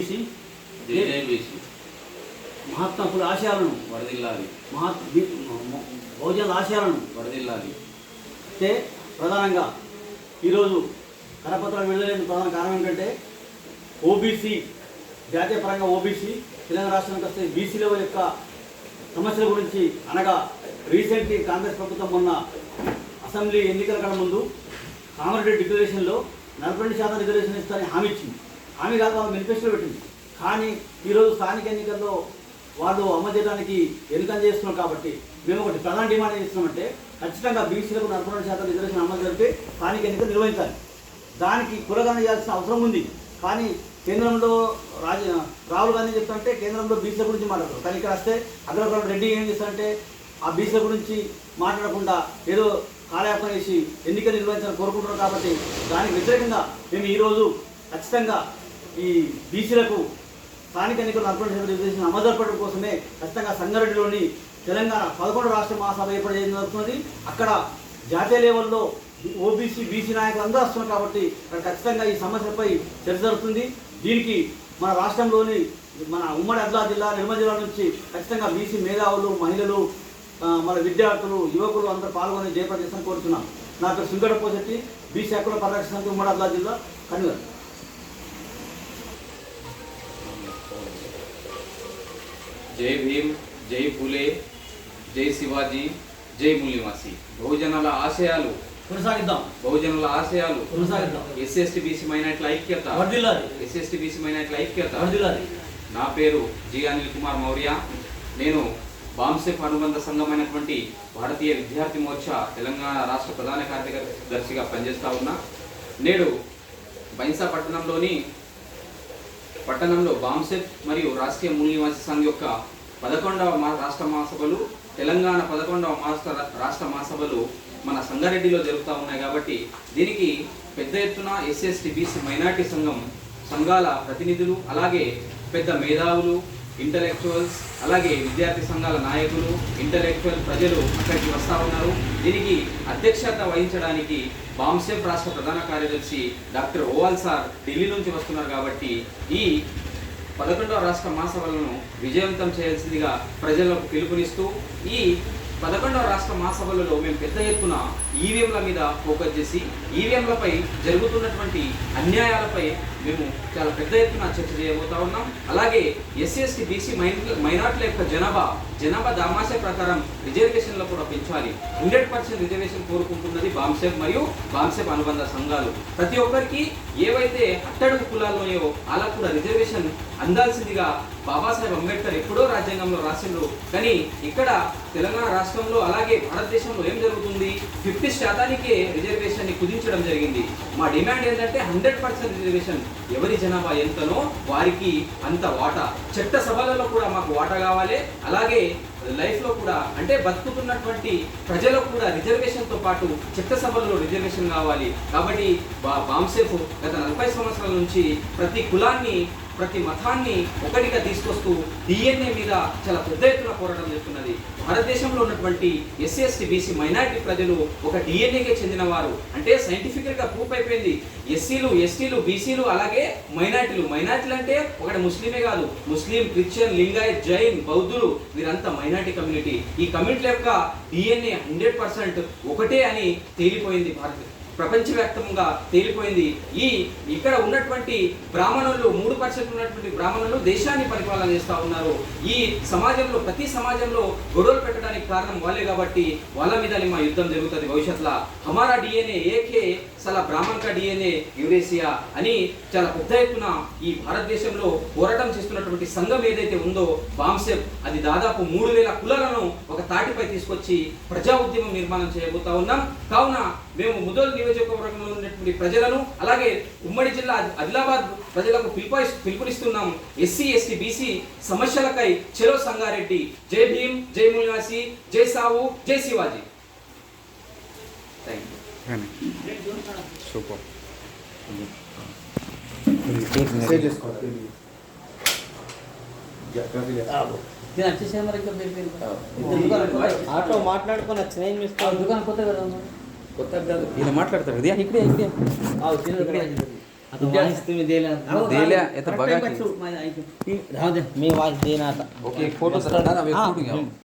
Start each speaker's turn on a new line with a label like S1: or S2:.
S1: జేజేబీసీ
S2: Mahatma full ఆశయాలను.
S1: వరదిల్లాలి.
S2: మహాత్ బహుజనుల ఆశయాలను.
S1: వరదిల్లాలి.
S2: అయితే ప్రధానంగా ఈరోజు కరపత్రాలు విడుదలైన ప్రధాన కారణం ఏంటంటే ఓబీసీ జాతీయ పరంగా ఓబీసీ తెలంగాణ రాష్ట్రానికి వస్తే బీసీల యొక్క సమస్యల గురించి అనగా రీసెంట్లీ కాంగ్రెస్ ప్రభుత్వం మొన్న అసెంబ్లీ ఎన్నికల కన్నా ముందు కామారెడ్డి డిక్లరేషన్లో నలభై రెండు శాతం రిజర్వేషన్ ఇస్తారని హామీ ఇచ్చింది. ఆమె కాదు వాళ్ళు మేనిఫెస్టో పెట్టింది. కానీ ఈరోజు స్థానిక ఎన్నికల్లో వాళ్ళు అమలు చేయడానికి ఎన్నికం చేస్తున్నాం కాబట్టి మేము ఒకటి ప్రధాన డిమాండ్ చేస్తున్నామంటే ఖచ్చితంగా బీసీలకు నలభై రెండు శాతం రిజర్వేషన్ అమలు జరిపి స్థానిక ఎన్నికలు నిర్వహించాలి. దానికి కులగానం చేయాల్సిన అవసరం ఉంది. కానీ కేంద్రంలో రాజ రాహుల్ గాంధీ చెప్తుంటే కేంద్రంలో బీసీల గురించి మాట్లాడతారు కానీ ఇక్కడ వస్తే అగ్రకుల రెడ్డి ఏం చేస్తారంటే ఆ బీసీల గురించి మాట్లాడకుండా ఏదో కాలయాపన చేసి ఎన్నికలు నిర్వహించాలని కోరుకుంటున్నారు కాబట్టి దానికి వ్యతిరేకంగా మేము ఈరోజు ఖచ్చితంగా ఈ బీసీలకు స్థానిక ఎన్నికలు నలభై శాతం రిజర్వేషన్ అమలు కోసమే ఖచ్చితంగా సంగారెడ్డిలోని తెలంగాణ పదకొండు రాష్ట్ర మహాసభ ఏర్పాటు చేయడం జరుగుతున్నది. అక్కడ జాతీయ లెవెల్లో ఓబీసీ బీసీ నాయకులు అందరూ వస్తున్నారు కాబట్టి అక్కడ ఖచ్చితంగా ఈ సమస్యపై చర్చ జరుగుతుంది. దీనికి మన రాష్ట్రంలోని మన ఉమ్మడి ఆదిలాబాద్ జిల్లా నిర్మల్ జిల్లా నుంచి ఖచ్చితంగా బీసీ మేధావులు మహిళలు మన విద్యార్థులు యువకులు అందరూ పాల్గొని జయప్రదేశం కోరుతున్నాం. నా పేరు సుంగడపోశెట్టి బీసీ హక్కుల పరిరక్షణ ఉమ్మడి ఆదిలాబాద్ జిల్లా కన్వీనర్.
S1: జై భీమ్ జై ఫులే జై శివాజీ జై ముల్లివాసి బహుజనుల ఆశయాలు
S2: కొనసాగిద్దాం.
S1: బహుజనుల ఆశయాలు
S2: కొనసాగిద్దాం.
S1: ఎస్సీ ఎస్టీ బీసీ మైనార్టీల ఐక్యత
S2: వర్దిల్లాలి
S1: ఎస్సీ ఎస్టీ బీసీ మైనార్టీల ఐక్యత నా పేరు జి అనిల్ కుమార్ మౌర్య. నేను బాంసెఫ్ అనుబంధ సంఘమైనటువంటి భారతీయ విద్యార్థి మోర్చా తెలంగాణ రాష్ట్ర ప్రధాన కార్యదర్శిగా పనిచేస్తా ఉన్నా. నేడు బైన్సా పట్టణంలోని పట్టణంలో బాంసెఫ్ మరియు రాష్ట్రీయ మూల నివాసి సంఘ్ యొక్క పదకొండవ రాష్ట్ర మహాసభలు తెలంగాణ పదకొండవ మాస్టర్ రాష్ట్ర మహాసభలు మన సంగారెడ్డిలో జరుగుతూ ఉన్నాయి కాబట్టి దీనికి పెద్ద ఎత్తున ఎస్ఎస్టీ బీసీ మైనార్టీ సంఘం సంఘాల ప్రతినిధులు అలాగే పెద్ద మేధావులు ఇంటలెక్చువల్స్ అలాగే విద్యార్థి సంఘాల నాయకులు ఇంటలెక్చువల్ ప్రజలు అక్కడికి వస్తూ ఉన్నారు. దీనికి అధ్యక్షత వహించడానికి బాంసెఫ్ రాష్ట్ర ప్రధాన కార్యదర్శి డాక్టర్ ఓవాల్ సార్ ఢిల్లీ నుంచి వస్తున్నారు కాబట్టి ఈ పదకొండవ రాష్ట్ర మహాసభలను విజయవంతం చేయాల్సిందిగా ప్రజలకు పిలుపునిస్తూ ఈ పదకొండవ రాష్ట్ర మహాసభలలో మేము పెద్ద ఎత్తున ఈవీఎంల మీద ఫోకస్ చేసి ఈవీఎంలపై జరుగుతున్నటువంటి అన్యాయాలపై మేము చాలా పెద్ద ఎత్తున చర్చ చేయబోతా ఉన్నాం. అలాగే ఎస్సీ ఎస్టీ బీసీ మైనార్టీల యొక్క జనాభా జనాభా దామాష ప్రకారం రిజర్వేషన్లు కూడా పెంచాలి. హండ్రెడ్ పర్సెంట్ రిజర్వేషన్ కోరుకుంటున్నది బాంసెప్ మరియు బాంసెప్ అనుబంధ సంఘాలు. ప్రతి ఒక్కరికి ఏవైతే అట్టడుగు కులాల్లోయో వాళ్ళకు కూడా రిజర్వేషన్ అందాల్సిందిగా బాబాసాహెబ్ అంబేద్కర్ ఎప్పుడో రాజ్యాంగంలో రాసిండ్రు. కానీ ఇక్కడ తెలంగాణ రాష్ట్రంలో అలాగే భారతదేశంలో ఏం జరుగుతుంది? ఫిఫ్టీ శాతానికే రిజర్వేషన్ని కుదించడం జరిగింది. మా డిమాండ్ ఏంటంటే హండ్రెడ్ పర్సెంట్ రిజర్వేషన్. ఎవరి జనాభా ఎంతనో వారికి అంత వాటా. చట్ట సభలలో కూడా మాకు వాటా కావాలి. అలాగే లైఫ్లో కూడా అంటే బతుకుతున్నటువంటి ప్రజలకు కూడా రిజర్వేషన్తో పాటు చట్టసభల్లో రిజర్వేషన్ కావాలి. కాబట్టి బా- బాంసేఫ్ గత నలభై సంవత్సరాల నుంచి ప్రతి కులాన్ని ప్రతి మతాన్ని ఒకటిగా తీసుకొస్తూ డిఎన్ఏ మీద చాలా పెద్ద ఎత్తున పోరాటం చేస్తున్నది. భారతదేశంలో ఉన్నటువంటి ఎస్సీ ఎస్టీ బీసీ మైనారిటీ ప్రజలు ఒక డిఎన్ఏకే చెందిన వారు అంటే సైంటిఫిక్గా ప్రూఫ్ అయిపోయింది. ఎస్సీలు ఎస్టీలు బీసీలు అలాగే మైనార్టీలు. మైనార్టీలు అంటే ఒకటి ముస్లిమే కాదు. ముస్లిం క్రిస్టియన్ లింగాయత్ జైన్ బౌద్ధులు వీరంతా మైనారిటీ కమ్యూనిటీ. ఈ కమ్యూనిటీల యొక్క డిఎన్ఏ హండ్రెడ్ పర్సెంట్ ఒకటే అని తేలిపోయింది భారత ప్రపంచవ్యాప్తంగా తేలిపోయింది. ఈ ఇక్కడ ఉన్నటువంటి బ్రాహ్మణులు మూడు పర్సెంట్ ఉన్నటువంటి బ్రాహ్మణులు దేశాన్ని పరిపాలన చేస్తూ ఉన్నారు. ఈ సమాజంలో ప్రతి సమాజంలో గొడవలు పెట్టడానికి కారణం వాళ్ళే కాబట్టి వాళ్ళ మీద మా యుద్ధం జరుగుతుంది భవిష్యత్తులో. హమారా డిఎన్ఏ ఏకే సలా బ్రాహ్మణ్ కా డిఎన్ఏ యురేసియా అని చాలా పెద్ద ఎత్తున ఈ భారతదేశంలో పోరాటం చేస్తున్నటువంటి సంఘం ఏదైతే ఉందో బాంసెప్ అది దాదాపు మూడు వేల కులాలను ఒక తాటిపై తీసుకొచ్చి ప్రజా ఉద్యమం నిర్మాణం చేయబోతా ఉన్నాం. కావున మేము ముదల్ నియోజకవర్గంలో ఉన్నటువంటి ప్రజలను అలాగే ఉమ్మడి జిల్లా ఆదిలాబాద్ ప్రజలకు పిలుపు పిలుపునిస్తున్నాం S C S T B C సమస్యలకై చెలో సంగారెడ్డి. జై భీమ్ జై మునివాసి జై సావు జై శివాజీ.
S3: సూపర్.
S4: చేసుకోవాలి.
S5: ఆటో మాట్లాడుకొని వచ్చిన ఏం చేస్తావు?
S2: దుకాణం కొత్త కదా
S5: ಗೊತ್ತಾಗ್ತದೆ
S2: ಇದು
S5: ಮಾತಾಡ್ತಾರೆ. ಇದೆಯಾ? ಇಕ್ಡೆ ಇಕ್ಡೆ.
S1: देल्या येतं बघा की
S5: राहू दे मी वाच देईन आता
S1: ओके फ़ोटो सर ना फ़ोटो घ्या